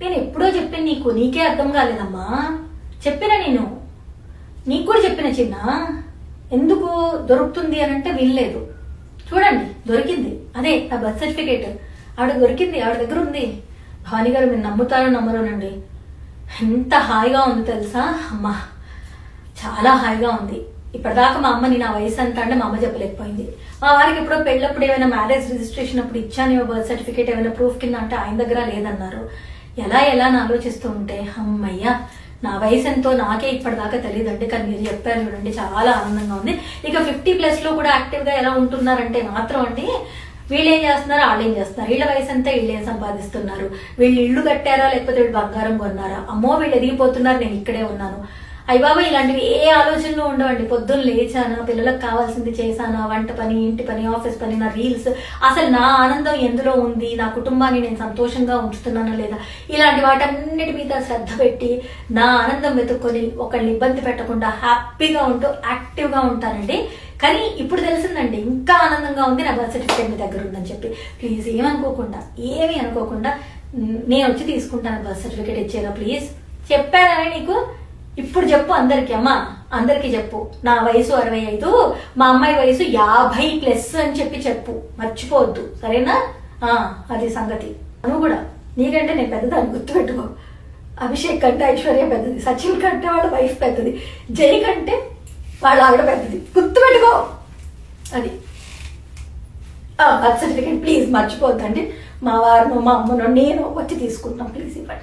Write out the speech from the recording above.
నేను ఎప్పుడో చెప్పాను నీకు నీకే అర్థం కాలేదమ్మా. చెప్పిన నేను. నీకు కూడా చెప్పిన చిన్న? ఎందుకు దొరుకుతుంది అని అంటే వినలేదు చూడండి దొరికింది. అదే నా బర్త్ సర్టిఫికేట్. ఆవిడ దొరికింది ఆవిడ దగ్గర ఉంది. భవానీ గారు మీరు నమ్ముతారో నమ్మరోనండి. ఎంత హాయిగా ఉంది తెలుసా? అమ్మా చాలా హాయిగా ఉంది. ఇప్పటిదాకా మా అమ్మని నా వయసు అంతా అంటే మా అమ్మ చెప్పలేకపోయింది. మా వారికి ఎప్పుడో పెళ్ళప్పుడు ఏమైనా మ్యారేజ్ రిజిస్ట్రేషన్ అప్పుడు ఇచ్చాను బర్త్ సర్టిఫికేట్ ఏమైనా ప్రూఫ్ కింద అంటే ఆయన దగ్గర లేదన్నారు. ఎలా ఎలా అని ఆలోచిస్తూ ఉంటే అమ్మయ్యా నా వయసు ఎంతో నాకే ఇప్పటిదాకా తెలియదండి కానీ మీరు చెప్పారు చూడండి చాలా ఆనందంగా ఉంది. ఇక ఫిఫ్టీ ప్లస్లో కూడా యాక్టివ్గా ఎలా ఉంటున్నారంటే మాత్రం అండి వీళ్ళు ఏం చేస్తున్నారు వాళ్ళు ఏం చేస్తున్నారు. వీళ్ళ వయసు అంతా వీళ్ళు ఏం సంపాదిస్తున్నారు. వీళ్ళు ఇల్లు కట్టారా లేకపోతే వీళ్ళు బంగారం కొన్నారా? అమ్మో వీళ్ళు ఎదిగిపోతున్నారు నేను ఇక్కడే ఉన్నాను. అయ్య బాబా ఇలాంటివి ఏ ఆలోచనలు ఉండవండి. పొద్దున్న లేచానా పిల్లలకు కావాల్సింది చేశానా వంట పని ఇంటి పని ఆఫీస్ పని నా రీల్స్. అసలు నా ఆనందం ఎందులో ఉంది? నా కుటుంబాన్ని నేను సంతోషంగా ఉంచుతున్నానా లేదా? ఇలాంటి వాటన్నిటి మీద శ్రద్ధ పెట్టి నా ఆనందం వెతుక్కొని ఒకళ్ళని ఇబ్బంది పెట్టకుండా హ్యాపీగా ఉంటూ యాక్టివ్గా ఉంటానండి. కానీ ఇప్పుడు తెలిసిందండి ఇంకా ఆనందంగా ఉంది నా బర్త్ సర్టిఫికేట్ మీ దగ్గర ఉందని చెప్పి. ప్లీజ్ ఏమనుకోకుండా ఏమీ అనుకోకుండా నేను వచ్చి తీసుకుంటాను బర్త్ సర్టిఫికేట్ ఇచ్చేగా ప్లీజ్. చెప్పానని నీకు? చెప్పు అందరికి అమ్మా. అందరికి చెప్పు. నా వయసు అరవై ఐదు మా అమ్మాయి వయసు యాభై ప్లస్ అని చెప్పి చెప్పు. మర్చిపోవద్దు. సరేనా? ఆ, అది సంగతి. నువ్వు కూడా. నీకంటే నేను పెద్దదాన్ని గుర్తుపెట్టుకో. అభిషేక్ కంటే ఐశ్వర్య పెద్దది. సచిన్ కంటే వాళ్ళ వైఫ్ పెద్దది. జై కంటే వాళ్ళ ఆవిడ పెద్దది. గుర్తుపెట్టుకో. అది. బర్త్ సర్టిఫికేట్ ప్లీజ్ మర్చిపోద్దండి మా వారిను మా అమ్మను నేను వచ్చి తీసుకుంటాం. ప్లీజ్ ఇవ్వండి.